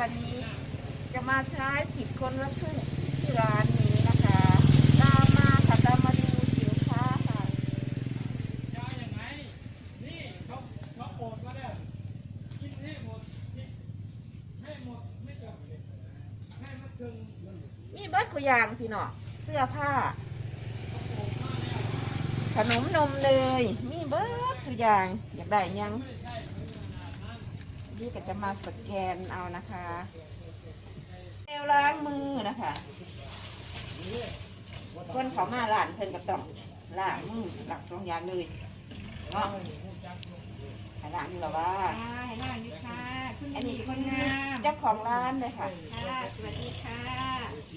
วันนี้จะมาใช้สิบคนละครึ่งที่ร้านนี้นะคะตามมาค่ะตามมาดูสินค้าค่ะยาอย่างไรนี่เขาเขาโอดมาแล้กินให้หมดให้หมดไม่เกินให้มันถึงมีเบิร์ดกุยางพี่น้อเสื้อผ้า ขนมนมเลย มีเบิร์ดทุยางอยากได้ยัง นี่ก็จะมาสแกนเอานะคะแนวล้างมือนะคะคนเขามาร้านเพิ่นก็ต้องล้างมือหลักสองอย่างเลยเนาะให้ล้างนี่หรอว่าค่ะให้ล่างนี้ค่ะคุณอันดีนี้คนงามเจ้าของร้านเลยค่ะค่ะสวัสดีค่ะ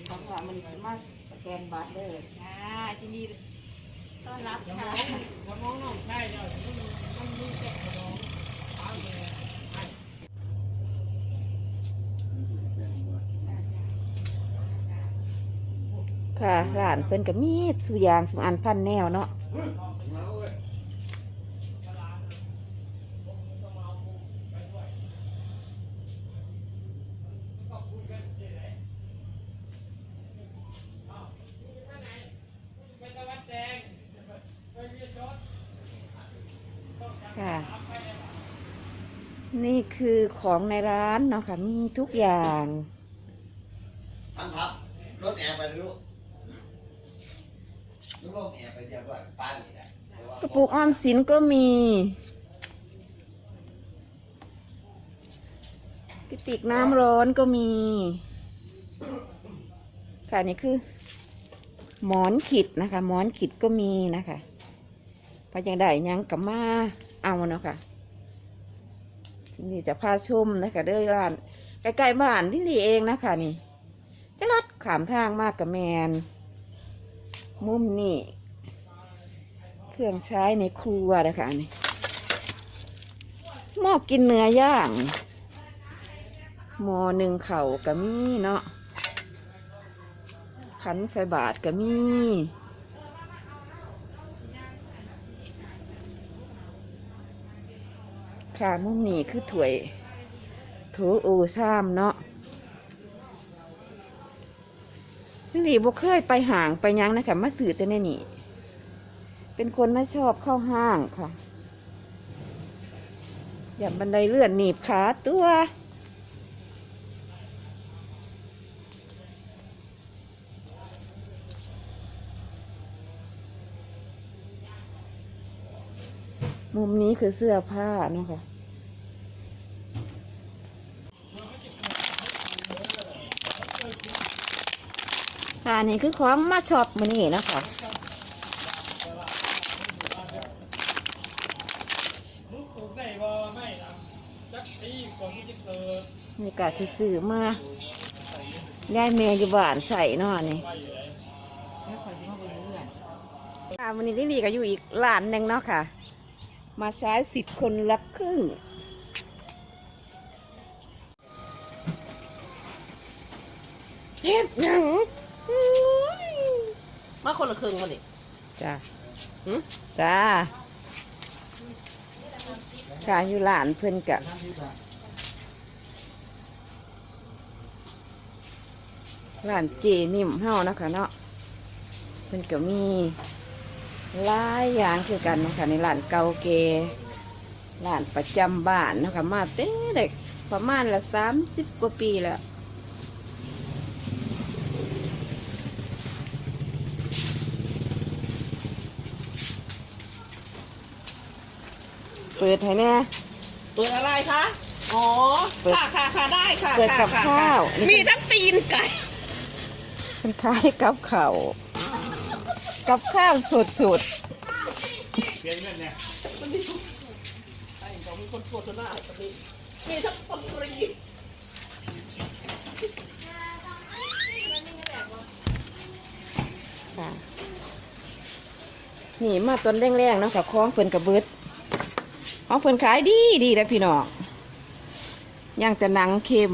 ของร้านมันมาสแกนบัตรเลยค่ะยินดีต้อนรับค่ะสมองน้องใช่เดี๋ยวมันมันมีแก่สมองตามเลยให้ ค่ะร้านเพิ่นก็มีสุอยางสุอันพันแนวเนาะไปตะวันแดงไปเวียนรถค่ะ นี่คือของในร้านเนาะค่ะ มีทุกอย่างท่านครับ รถแอร์ไปเล ยลูกลูกรถแอร์ไปเดียวด้วยป้านนี่แหละแต่ว่ากระปุกออมสินก็มีกระติกน้ำร้อนก็มี ค่ะนี่คือ หมอนขิดนะคะ หมอนขิดก็มีนะคะพอยังได้ยังกับมาเอาเนาะค่ะที่นี่จะพาชมนะคะเด้อร้านใกล้ๆบ้านที่นี่เองนะคะนี่จะลัดขามทางมากกับแมน มุมนี่เครื่องใช้ในครัวนะคะนี่หม้อกินเนื้อย่างหม้อหนึ่งเข่าก็มีเนาะขันใส่บาทก็มีค่ะมุมนี้คือถ้วยถโอซ้ำเนาะ นี่บ่เคยไปห่างไปยังนะคะมาสื่อแต่ในนี่เป็นคนไม่ชอบเข้าห้างค่ะ อย่าบันไดเลื่อนหนีบขาตัวมุมนี้คือเสื้อผ้านะคะ ค่ะนี่คือของมาช็อปมือนี่นะคะลูกปลูกได้บ่ไม่ล่ะจักปีก่อนที่จะเกิดนี่กะที่ซื้อมายายเมย์อยู่บ้านใส่นาะนี่ไปอยู่ไหนค่ะวันนี้นี่ก็อยู่อีกร้านหนึ่งเนาะค่ะ มาใช้สิทธิ์คนละครึ่งเฮ็ดหยัง มาคนละครึ่งมาดิจ้าหือจ้าค่ะอยู่ร้านเพิ่นกะร้านเจนิ่มเฮานะคะเนาะเพิ่นก็มีหลายอย่างคือกันเนาะคะในร้านเก่าเกร้านประจำบ้านเนาะคะมาเต้เด็กประมาณละสามสิบกว่าปีแล้ว เปิดให้แน่ เปิดอะไรคะ อ๋อ เปิดค่ะค่ะค่ะได้ค่ะเปิดกับค่ะข้าวค่ะมีทั้งตีนไก่เป็นคล้ายกับข้าวกับข้าวสดสดเปลี่ยนเงินเนี่ยมันมีทุกไอ้ของมีคนโฆษณาตรงนี้มีทั้งคนฟรีๆค่ะ นี่มาต้นแรงๆเนาะค่ะคล้องเพิ่นกระเบิด ของเพิ่นขายดีดีแล้วพี่น้องย่างแต่หนังเค็ม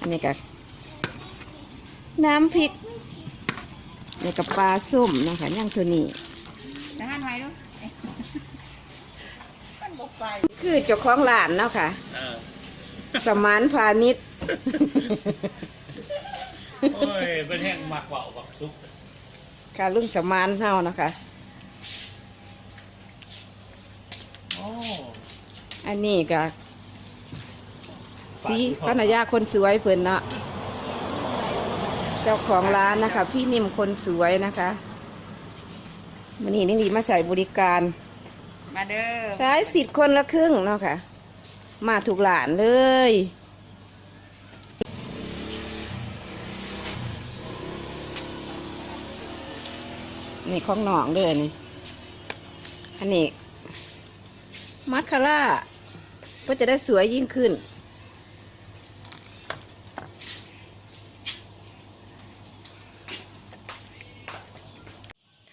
อันนี้ก็น้ำพริกนี่กับปลาส้มเนาะคะย่างตัวนี้จะหันไว้ด้วยมันบกไปคือเจ้าของร้านเนาะค่ะเออสมานพาณิชย์โอ้ยเป็นแห้งหมักเบาบักซุกค่ะลุงสมานเฮาเนาะค่ะ โอ้อันนี้ก็สีภรรยาคนสวยเพิ่นเนาะเจ้าของร้านนะคะ พี่นิ่มคนสวยนะคะมันนี่นี่ดีมาใช้บริการ มาเด้อใช้สิทธิ์คนละครึ่งเนาะค่ะ มาถูกหลานเลยนี่ของหนองเด้อนี่อันนี้ มัสคาร่าเพื่อจะได้สวยยิ่งขึ้น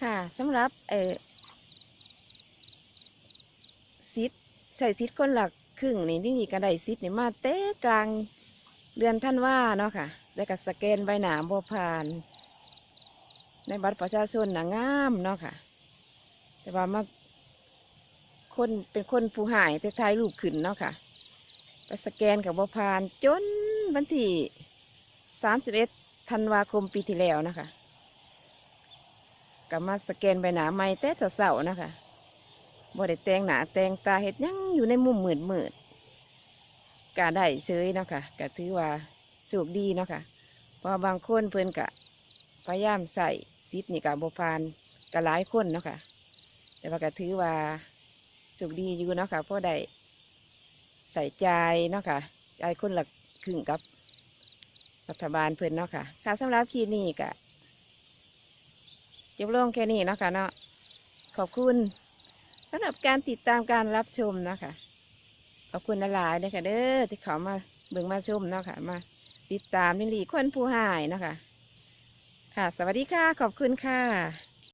ค่ะสำหรับเออซิดใส่ซิดคนหลักครึ่งนี่ที่นี่ก็ไดซิดนี่มาเต้กลางเดือนท่านว่าเนาะค่ะ แล้วก็สแกนใบหนาบ่ผ่าน ในบัตรประชาชนนะงามเนาะค่ะ แต่ว่ามา คนเป็นคนผู้หายแต่ถ่ายรูปขึ้นเนาะค่ะไปสแกนกับบ่ผ่านจนวันที่สามสิบเอ็ดธันวาคมปีที่แล้วนะคะกลับมาสแกนใบหนาใหม่แต่เสาๆนะคะบ่ได้แต่งหนาแต่งตาเห็ดยังอยู่ในมุมมืดมืดกาได้เฉยเนาะค่ะก็ถือว่าโชคดีเนาะค่ะเพราะบางคนเพิ่นกะพยายามใส่ซิดนี่กับบพานกับหลายคนเนาะค่ะแต่ว่าก็ถือว่า โชคดีอยู่เนาะค่ะพราะได้ใส่ใจเนาะค่ะใจคนละครึ่งกับรัฐบาลเพิ่อนเนาะค่ะ ค่ะสำหรับคลิปนี้ก็จบลงแค่นี้เนาะค่ะเนาะขอบคุณสำหรับการติดตามการรับชมเนาะค่ะขอบคุณหลายๆเลยค่ะเด้อที่เขามาเบิ่งมาชมเนาะค่ะมาติดตามนิลีคนผู้หายเนาะค่ะค่ะ สวัสดีค่ะ ขอบคุณค่ะ